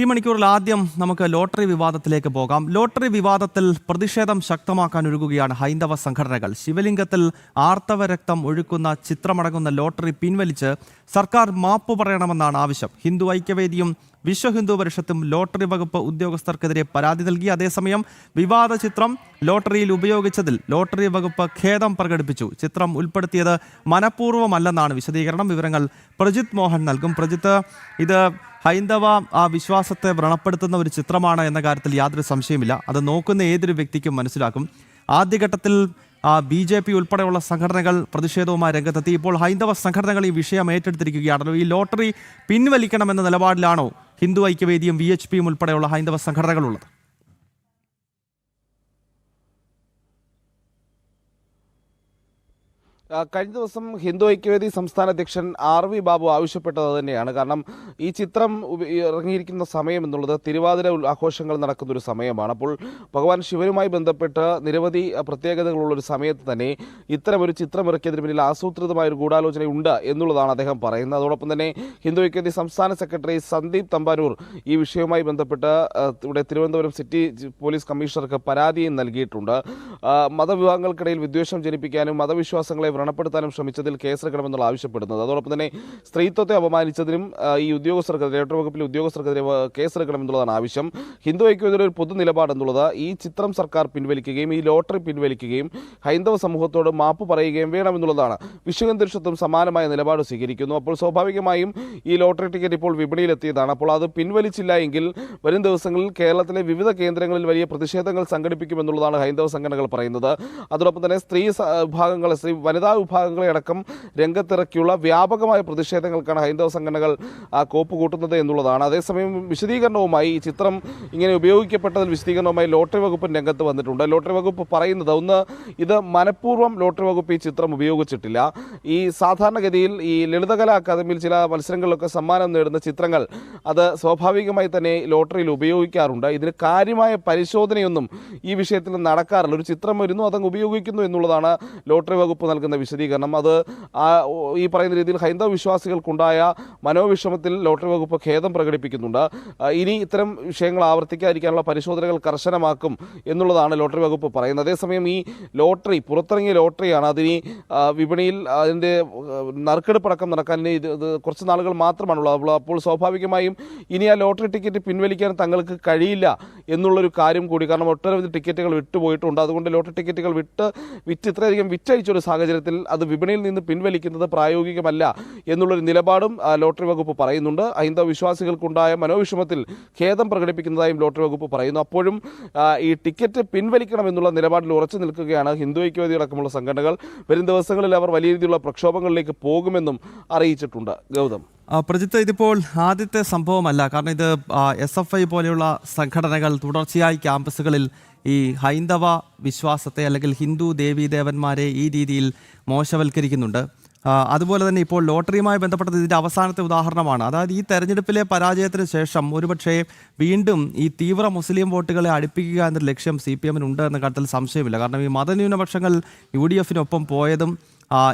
ഈ മണിക്കൂറിൽ ആദ്യം നമുക്ക് ലോട്ടറി വിവാദത്തിലേക്ക് പോകാം. ലോട്ടറി വിവാദത്തിൽ പ്രതിഷേധം ശക്തമാക്കാൻ ഒരുങ്ങുകയാണ് ഹൈന്ദവ സംഘടനകൾ. ശിവലിംഗത്തിൽ ആർത്തവ രക്തം ഒഴുക്കുന്ന ചിത്രമടങ്ങുന്ന ലോട്ടറി പിൻവലിച്ച് സർക്കാർ മാപ്പ് പറയണമെന്നാണ് ആവശ്യം. ഹിന്ദു ഐക്യവേദിയും വിശ്വ ഹിന്ദു പരിഷത്തും ലോട്ടറി വകുപ്പ് ഉദ്യോഗസ്ഥർക്കെതിരെ പരാതി നൽകി. അതേസമയം വിവാദ ചിത്രം ലോട്ടറിയിൽ ഉപയോഗിച്ചതിൽ ലോട്ടറി വകുപ്പ് ഖേദം പ്രകടിപ്പിച്ചു. ചിത്രം ഉൾപ്പെടുത്തിയത് മനഃപൂർവമല്ലെന്നാണ് വിശദീകരണം. വിവരങ്ങൾ പ്രജിത് മോഹൻ നൽകും. പ്രജിത്ത് ഇത് ഹൈന്ദവ ആ വിശ്വാസത്തെ വ്രണപ്പെടുത്തുന്ന ഒരു ചിത്രമാണ് എന്ന കാര്യത്തിൽ യാതൊരു സംശയമില്ല അത് നോക്കുന്ന ഏതൊരു വ്യക്തിക്കും മനസ്സിലാക്കും. ആദ്യഘട്ടത്തിൽ ബി ജെ പി ഉൾപ്പെടെയുള്ള സംഘടനകൾ പ്രതിഷേധവുമായി രംഗത്തെത്തി. ഇപ്പോൾ ഹൈന്ദവ സംഘടനകൾ ഈ വിഷയം ഏറ്റെടുത്തിരിക്കുകയാണല്ലോ. ഈ ലോട്ടറി പിൻവലിക്കണമെന്ന നിലപാടിലാണോ ഹിന്ദു ഐക്യവേദിയും വി എച്ച് പിയും ഉൾപ്പെടെയുള്ള ഹൈന്ദവ സംഘടനകളുള്ളത്. കഴിഞ്ഞ ദിവസം ഹിന്ദു ഐക്യവേദി സംസ്ഥാന അധ്യക്ഷൻ ആർ വി ബാബു ആവശ്യപ്പെട്ടത് തന്നെയാണ്. കാരണം ഈ ചിത്രം ഇറങ്ങിയിരിക്കുന്ന സമയം എന്നുള്ളത് തിരുവാതിര ആഘോഷങ്ങൾ നടക്കുന്ന ഒരു സമയമാണ്. അപ്പോൾ ഭഗവാൻ ശിവനുമായി ബന്ധപ്പെട്ട് നിരവധി പ്രത്യേകതകളുള്ള ഒരു സമയത്ത് തന്നെ ഇത്തരം ഒരു ചിത്രം ഇറക്കിയതിന് പിന്നിൽ ആസൂത്രിതമായ ഒരു ഗൂഢാലോചന ഉണ്ട് എന്നുള്ളതാണ് അദ്ദേഹം പറയുന്നത്. അതോടൊപ്പം തന്നെ ഹിന്ദു ഐക്യവേദി സംസ്ഥാന സെക്രട്ടറി സന്ദീപ് തമ്പാനൂർ ഈ വിഷയവുമായി ബന്ധപ്പെട്ട് ഇവിടെ തിരുവനന്തപുരം സിറ്റി പോലീസ് കമ്മീഷണർക്ക് പരാതിയും നൽകിയിട്ടുണ്ട്. മതവിഭാഗങ്ങൾക്കിടയിൽ വിദ്വേഷം ജനിപ്പിക്കാനും മതവിശ്വാസങ്ങളെ വ്രണപ്പെടുത്താനും ശ്രമിച്ചതിൽ കേസെടുക്കണമെന്നുള്ള ആവശ്യപ്പെടുന്നത്. അതോടൊപ്പം തന്നെ സ്ത്രീത്വത്തെ അപമാനിച്ചതിനും ഈ ഉദ്യോഗസ്ഥർക്കെതിരെ ഇലക്ട്രോ വകുപ്പിലെ ഉദ്യോഗസ്ഥർക്കെതിരെ കേസെടുക്കണമെന്നുള്ളതാണ് ആവശ്യം. ഹിന്ദു ഒരു പൊതു നിലപാടെന്നുള്ളത് ഈ ചിത്രം സർക്കാർ പിൻവലിക്കുകയും ഈ ലോട്ടറി പിൻവലിക്കുകയും ഹൈന്ദവ സമൂഹത്തോട് മാപ്പ് പറയുകയും വേണമെന്നുള്ളതാണ്. വിശ്വഹിന്ദുഷത്വം സമാനമായ നിലപാട് സ്വീകരിക്കുന്നു. അപ്പോൾ സ്വാഭാവികമായും ഈ ലോട്ടറി ടിക്കറ്റ് ഇപ്പോൾ വിപണിയിലെത്തിയതാണ്. അപ്പോൾ അത് പിൻവലിച്ചില്ല എങ്കിൽ വരും ദിവസങ്ങളിൽ കേരളത്തിലെ വിവിധ കേന്ദ്രങ്ങളിൽ വലിയ പ്രതിഷേധങ്ങൾ സംഘടിപ്പിക്കുമെന്നുള്ളതാണ് ഹൈന്ദവ സംഘടനകൾ പറയുന്നത്. അതോടൊപ്പം തന്നെ സ്ത്രീ വിഭാഗങ്ങളെ സ്ത്രീ വിഭാഗങ്ങളെ അടക്കം രംഗത്തിറക്കിയുള്ള വ്യാപകമായ പ്രതിഷേധങ്ങൾക്കാണ് ഹൈന്ദവ സംഘടനകൾ കോപ്പ് കൂട്ടുന്നത് എന്നുള്ളതാണ്. അതേസമയം വിശദീകരണവുമായി ഈ ചിത്രം ഇങ്ങനെ ഉപയോഗിക്കപ്പെട്ടതിൽ വിശദീകരണവുമായി ലോട്ടറി വകുപ്പ് രംഗത്ത് വന്നിട്ടുണ്ട്. ലോട്ടറി വകുപ്പ് പറയുന്നത് ഒന്ന് ഇത് മനഃപൂർവം ലോട്ടറി വകുപ്പ് ഈ ചിത്രം ഉപയോഗിച്ചിട്ടില്ല. ഈ സാധാരണഗതിയിൽ ഈ ലളിതകലാ അക്കാദമിയിൽ ചില മത്സരങ്ങളിലൊക്കെ സമ്മാനം നേടുന്ന ചിത്രങ്ങൾ അത് സ്വാഭാവികമായി തന്നെ ലോട്ടറിയിൽ ഉപയോഗിക്കാറുണ്ട്. ഇതിന് കാര്യമായ പരിശോധനയൊന്നും ഈ വിഷയത്തിൽ നടക്കാറില്ല. ഒരു ചിത്രം വരുന്നു അതങ്ങ് ഉപയോഗിക്കുന്നു എന്നുള്ളതാണ് ലോട്ടറി വകുപ്പ് നൽകുന്ന വിശദീകരണം. അത് ഈ പറയുന്ന രീതിയിൽ ഹൈന്ദവ വിശ്വാസികൾക്കുണ്ടായ മനോവിഷമത്തിൽ ലോട്ടറി വകുപ്പ് ഖേദം പ്രകടിപ്പിക്കുന്നുണ്ട്. ഇനി ഇത്തരം വിഷയങ്ങൾ ആവർത്തിക്കാതിരിക്കാനുള്ള പരിശോധനകൾ കർശനമാക്കും എന്നുള്ളതാണ് ലോട്ടറി വകുപ്പ് പറയുന്നത്. അതേസമയം ഈ ലോട്ടറി പുറത്തിറങ്ങിയ ലോട്ടറിയാണ് അതിനി വിപണിയിൽ അതിന്റെ നറുക്കെടുപ്പടക്കം നടക്കാൻ ഇത് കുറച്ച് നാളുകൾ മാത്രമാണുള്ളത്. അപ്പോൾ സ്വാഭാവികമായും ഇനി ആ ലോട്ടറി ടിക്കറ്റ് പിൻവലിക്കാൻ തങ്ങൾക്ക് കഴിയില്ല എന്നുള്ളൊരു കാര്യം കൂടി. കാരണം ഒട്ടനവധി ടിക്കറ്റുകൾ വിട്ടുപോയിട്ടുണ്ട്. അതുകൊണ്ട് ലോട്ടറി ടിക്കറ്റുകൾ വിട്ട് വിറ്റ് ഇത്രയധികം വിറ്റഴിച്ച ഒരു സാഹചര്യത്തിൽ അത് വിപണിയിൽ നിന്ന് പിൻവലിക്കുന്നത് പ്രായോഗികമല്ല എന്നുള്ളൊരു നിലപാടും ലോട്ടറി വകുപ്പ് പറയുന്നുണ്ട്. ഹൈന്ദവ വിശ്വാസികൾക്കുണ്ടായ മനോവിഷമത്തിൽ ഖേദം പ്രകടിപ്പിക്കുന്നതായും ലോട്ടറി വകുപ്പ് പറയുന്നു. അപ്പോഴും ഈ ടിക്കറ്റ് പിൻവലിക്കണമെന്നുള്ള നിലപാടിൽ ഉറച്ചു നിൽക്കുകയാണ് ഹിന്ദു ഐക്യവേദി അടക്കമുള്ള സംഘടനകൾ. വരും ദിവസങ്ങളിൽ അവർ വലിയ രീതിയിലുള്ള പ്രക്ഷോഭങ്ങളിലേക്ക് പോകുമെന്നും അറിയിച്ചിട്ടുണ്ട്. ഗൗതം. പ്രജിത്ത് ഇതിപ്പോൾ ആദ്യത്തെ സംഭവമല്ല. കാരണം ഇത് എസ് എഫ് ഐ പോലെയുള്ള സംഘടനകൾ തുടർച്ചയായി ക്യാമ്പസുകളിൽ ഈ ഹൈന്ദവ വിശ്വാസത്തെ അല്ലെങ്കിൽ ഹിന്ദു ദേവീദേവന്മാരെ ഈ രീതിയിൽ മോശവൽക്കരിക്കുന്നുണ്ട്. അതുപോലെ തന്നെ ഇപ്പോൾ ലോട്ടറിയുമായി ബന്ധപ്പെട്ടത് ഇതിന്റെ അവസാനത്തെ ഉദാഹരണമാണ്. അതായത് ഈ തെരഞ്ഞെടുപ്പിലെ പരാജയത്തിന് ശേഷം ഒരുപക്ഷെ വീണ്ടും ഈ തീവ്ര മുസ്ലിം വോട്ടുകളെ അടുപ്പിക്കുക എന്നൊരു ലക്ഷ്യം സി പി എമ്മിനുണ്ട് എന്ന കാര്യത്തിൽ സംശയമില്ല. കാരണം ഈ മതന്യൂനപക്ഷങ്ങൾ യു ഡി എഫിനൊപ്പം പോയതും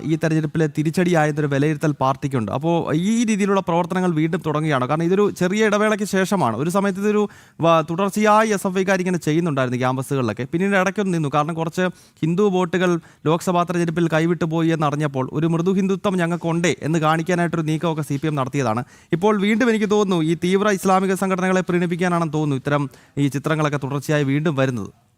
ഈ തെരഞ്ഞെടുപ്പിലെ തിരിച്ചടിയായതൊരു വിലയിരുത്തൽ പാർട്ടിക്കുണ്ട്. അപ്പോൾ ഈ രീതിയിലുള്ള പ്രവർത്തനങ്ങൾ വീണ്ടും തുടങ്ങുകയാണ്. കാരണം ഇതൊരു ചെറിയ ഇടവേളയ്ക്ക് ശേഷമാണ്. ഒരു സമയത്ത് ഇതൊരു തുടർച്ചയായി എസ് എഫ് ഐക്കാർ ഇങ്ങനെ ചെയ്യുന്നുണ്ടായിരുന്നു ക്യാമ്പസുകളിലൊക്കെ. പിന്നീട് ഇടയ്ക്കൊന്ന് നിന്നു. കാരണം കുറച്ച് ഹിന്ദു വോട്ടുകൾ ലോക്സഭാ തെരഞ്ഞെടുപ്പിൽ കൈവിട്ടു പോയി എന്നറിഞ്ഞപ്പോൾ ഒരു മൃദു ഹിന്ദുത്വം ഞങ്ങൾക്കുണ്ടേ എന്ന് കാണിക്കാനായിട്ടൊരു നീക്കമൊക്കെ സി പി എം നടത്തിയതാണ്. ഇപ്പോൾ വീണ്ടും എനിക്ക് തോന്നുന്നു ഈ തീവ്ര ഇസ്ലാമിക സംഘടനകളെ പ്രീണിപ്പിക്കാനാണെന്ന് തോന്നുന്നു ഇത്തരം ഈ ചിത്രങ്ങളൊക്കെ തുടർച്ചയായി വീണ്ടും വരുന്നത്.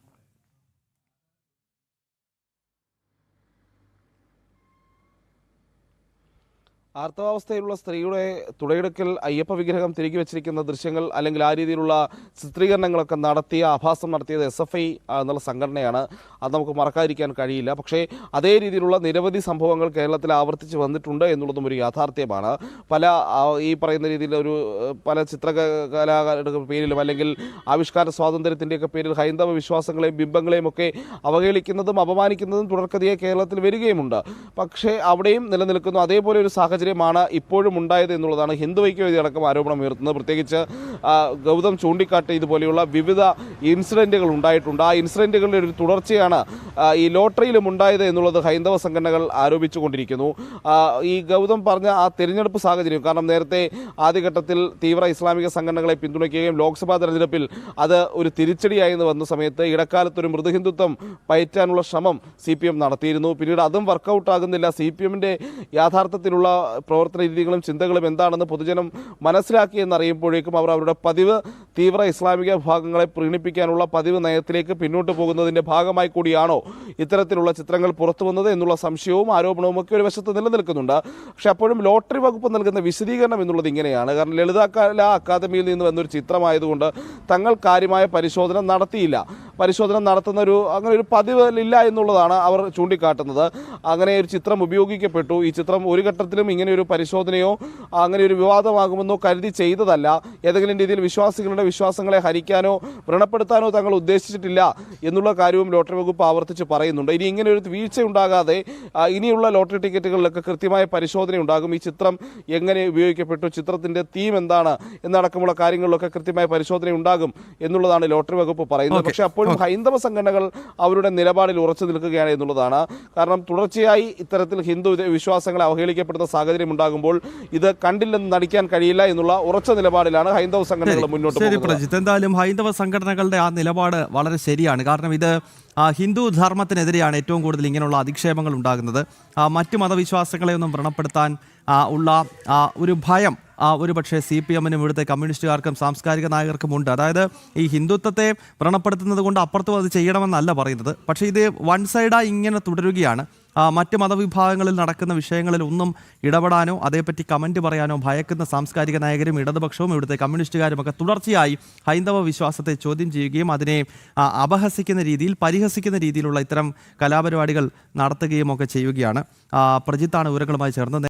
ആർത്തവാവസ്ഥയിലുള്ള സ്ത്രീയുടെ തുടയെടുക്കൽ അയ്യപ്പ വിഗ്രഹം തിരികെ വെച്ചിരിക്കുന്ന ദൃശ്യങ്ങൾ അല്ലെങ്കിൽ ആ രീതിയിലുള്ള ചിത്രീകരണങ്ങളൊക്കെ നടത്തിയ ആഭാസം നടത്തിയത് എസ് എഫ് ഐ എന്നുള്ള സംഘടനയാണ്. അത് നമുക്ക് മറക്കാതിരിക്കാൻ കഴിയില്ല. പക്ഷേ അതേ രീതിയിലുള്ള നിരവധി സംഭവങ്ങൾ കേരളത്തിൽ ആവർത്തിച്ച് വന്നിട്ടുണ്ട് എന്നുള്ളതും ഒരു യാഥാർത്ഥ്യമാണ്. പല ഈ പറയുന്ന രീതിയിൽ ഒരു പല ചിത്രകലാകാരുടെ പേരിലും അല്ലെങ്കിൽ ആവിഷ്കാര സ്വാതന്ത്ര്യത്തിന്റെയൊക്കെ പേരിൽ ഹൈന്ദവ വിശ്വാസങ്ങളെയും ബിംബങ്ങളെയും ഒക്കെ അവഹേളിക്കുന്നതും അപമാനിക്കുന്നതും തുടർക്കഥയെ കേരളത്തിൽ വരികയുമുണ്ട്. പക്ഷേ അവിടെയും നിലനിൽക്കുന്നു. അതേപോലെ ഒരു സാഹചര്യം സാഹചര്യമാണ് ഇപ്പോഴും ഉണ്ടായത് എന്നുള്ളതാണ് ഹിന്ദുവൈക്യവേദി അടക്കം ആരോപണം ഉയർത്തുന്നത് പ്രത്യേകിച്ച് ഗൗതം ചൂണ്ടിക്കാട്ട് ഇതുപോലെയുള്ള വിവിധ ഇൻസിഡന്റുകൾ ഉണ്ടായിട്ടുണ്ട് ആ ഇൻസിഡന്റുകളുടെ ഒരു തുടർച്ചയാണ് ഈ ലോട്ടറിയിലും ഉണ്ടായത് എന്നുള്ളത് ഹൈന്ദവ സംഘടനകൾ ആരോപിച്ചുകൊണ്ടിരിക്കുന്നു ഈ ഗൗതം പറഞ്ഞ ആ തെരഞ്ഞെടുപ്പ് സാഹചര്യം കാരണം നേരത്തെ ആദ്യഘട്ടത്തിൽ തീവ്ര ഇസ്ലാമിക സംഘടനകളെ പിന്തുണയ്ക്കുകയും ലോക്സഭാ തെരഞ്ഞെടുപ്പിൽ അത് ഒരു തിരിച്ചടിയായി വന്ന സമയത്ത് ഇടക്കാലത്ത് ഒരു മൃദുഹിന്ദുത്വം പയറ്റാനുള്ള ശ്രമം സി നടത്തിയിരുന്നു പിന്നീട് അതും വർക്കൗട്ടാകുന്നില്ല സി പി എമ്മിന്റെ യാഥാർത്ഥ്യത്തിലുള്ള പ്രവർത്തന രീതികളും ചിന്തകളും എന്താണെന്ന് പൊതുജനം മനസ്സിലാക്കി എന്നറിയുമ്പോഴേക്കും അവർ അവരുടെ പതിവ് തീവ്ര ഇസ്ലാമിക വിഭാഗങ്ങളെ പ്രീണിപ്പിക്കാനുള്ള പതിവ് നയത്തിലേക്ക് പിന്നോട്ട് പോകുന്നതിന്റെ ഭാഗമായി കൂടിയാണോ ഇത്തരത്തിലുള്ള ചിത്രങ്ങൾ പുറത്തു വന്നത് എന്നുള്ള സംശയവും ആരോപണവും ഒക്കെ ഒരു വശത്ത് നിലനിൽക്കുന്നുണ്ട്. പക്ഷെ അപ്പോഴും ലോട്ടറി വകുപ്പ് നൽകുന്ന വിശദീകരണം എന്നുള്ളത് ഇങ്ങനെയാണ്. കാരണം ലളിതകല അക്കാദമിയിൽ നിന്ന് വന്നൊരു ചിത്രമായതുകൊണ്ട് തങ്ങൾ കാര്യമായ പരിശോധന നടത്തിയില്ല. പരിശോധന നടത്തുന്ന ഒരു അങ്ങനെ ഒരു പതിവില്ല എന്നുള്ളതാണ് അവർ ചൂണ്ടിക്കാട്ടുന്നത്. അങ്ങനെ ഒരു ചിത്രം ഉപയോഗിക്കപ്പെട്ടു. ഈ ചിത്രം ഒരു ഘട്ടത്തിലും ഇങ്ങനെ ഒരു പരിശോധനയോ അങ്ങനെ ഒരു വിവാദമാകുമെന്നോ കരുതി ചെയ്തതല്ല. ഏതെങ്കിലും രീതിയിൽ വിശ്വാസികളുടെ വിശ്വാസങ്ങളെ ഹരിക്കാനോ വ്രണപ്പെടുത്താനോ തങ്ങൾ ഉദ്ദേശിച്ചിട്ടില്ല എന്നുള്ള കാര്യവും ലോട്ടറി വകുപ്പ് ആവർത്തിച്ച് പറയുന്നുണ്ട്. ഇനി ഇങ്ങനെ ഒരു വീഴ്ച ഉണ്ടാകാതെ ഇനിയുള്ള ലോട്ടറി ടിക്കറ്റുകളിലൊക്കെ കൃത്യമായ പരിശോധന ഉണ്ടാകും ഈ ചിത്രം എങ്ങനെ ഉപയോഗിക്കപ്പെട്ടു ചിത്രത്തിന്റെ തീം എന്താണ് എന്നടക്കമുള്ള കാര്യങ്ങളിലൊക്കെ കൃത്യമായ പരിശോധന ഉണ്ടാകും എന്നുള്ളതാണ് ലോട്ടറി വകുപ്പ് പറയുന്നത്. പക്ഷേ അപ്പോഴും ഹൈന്ദവ സംഘടനകൾ അവരുടെ നിലപാടിൽ ഉറച്ചു നിൽക്കുകയാണ് എന്നുള്ളതാണ്. കാരണം തുടർച്ചയായി ഇത്തരത്തിൽ ഹിന്ദു വിശ്വാസങ്ങളെ അവഹേളിക്കപ്പെടുന്ന സാഹചര്യം ഉണ്ടാകുമ്പോൾ ഇത് കണ്ടില്ലെന്ന് നടിക്കാൻ കഴിയില്ല എന്നുള്ള ഉറച്ച നിലപാടിലാണ് ഹൈന്ദവ സംഘടനകൾ മുന്നോട്ട് ശരി പ്രജിത്ത്. എന്തായാലും ഹൈന്ദവ സംഘടനകളുടെ ആ നിലപാട് വളരെ ശരിയാണ്. കാരണം ഇത് ഹിന്ദു ധർമ്മത്തിനെതിരെയാണ് ഏറ്റവും കൂടുതൽ ഇങ്ങനെയുള്ള അധിക്ഷേപങ്ങൾ ഉണ്ടാകുന്നത്. ആ, മറ്റു മതവിശ്വാസങ്ങളെ ഒന്നും വ്രണപ്പെടുത്താൻ ഉള്ള ആ, ഒരു ഭയം ആ, ഒരു പക്ഷേ സി പി എമ്മിനും ഇവിടുത്തെ കമ്മ്യൂണിസ്റ്റുകാർക്കും സാംസ്കാരിക നായകർക്കും ഉണ്ട്. അതായത് ഈ ഹിന്ദുത്വത്തെ വ്രണപ്പെടുത്തുന്നത് കൊണ്ട് അപ്പുറത്തും അത് ചെയ്യണമെന്നല്ല പറയുന്നത്. പക്ഷേ ഇത് വൺ സൈഡായി ഇങ്ങനെ തുടരുകയാണ്. മറ്റ് മതവിഭാഗങ്ങളിൽ നടക്കുന്ന വിഷയങ്ങളിൽ ഒന്നും ഇടപെടാനോ അതേപ്പറ്റി കമന്റ് പറയാനോ ഭയക്കുന്ന സാംസ്കാരിക നായകരും ഇടതുപക്ഷവും ഇവിടുത്തെ കമ്മ്യൂണിസ്റ്റുകാരും ഒക്കെ തുടർച്ചയായി ഹൈന്ദവ വിശ്വാസത്തെ ചോദ്യം ചെയ്യുകയും അതിനെ അപഹസിക്കുന്ന രീതിയിൽ പരിഹസിക്കുന്ന രീതിയിലുള്ള ഇത്തരം കലാപരിപാടികൾ നടത്തുകയും ഒക്കെ ചെയ്യുകയാണ്. പ്രജിത്താണ് വിവരങ്ങളുമായി ചേർന്ന്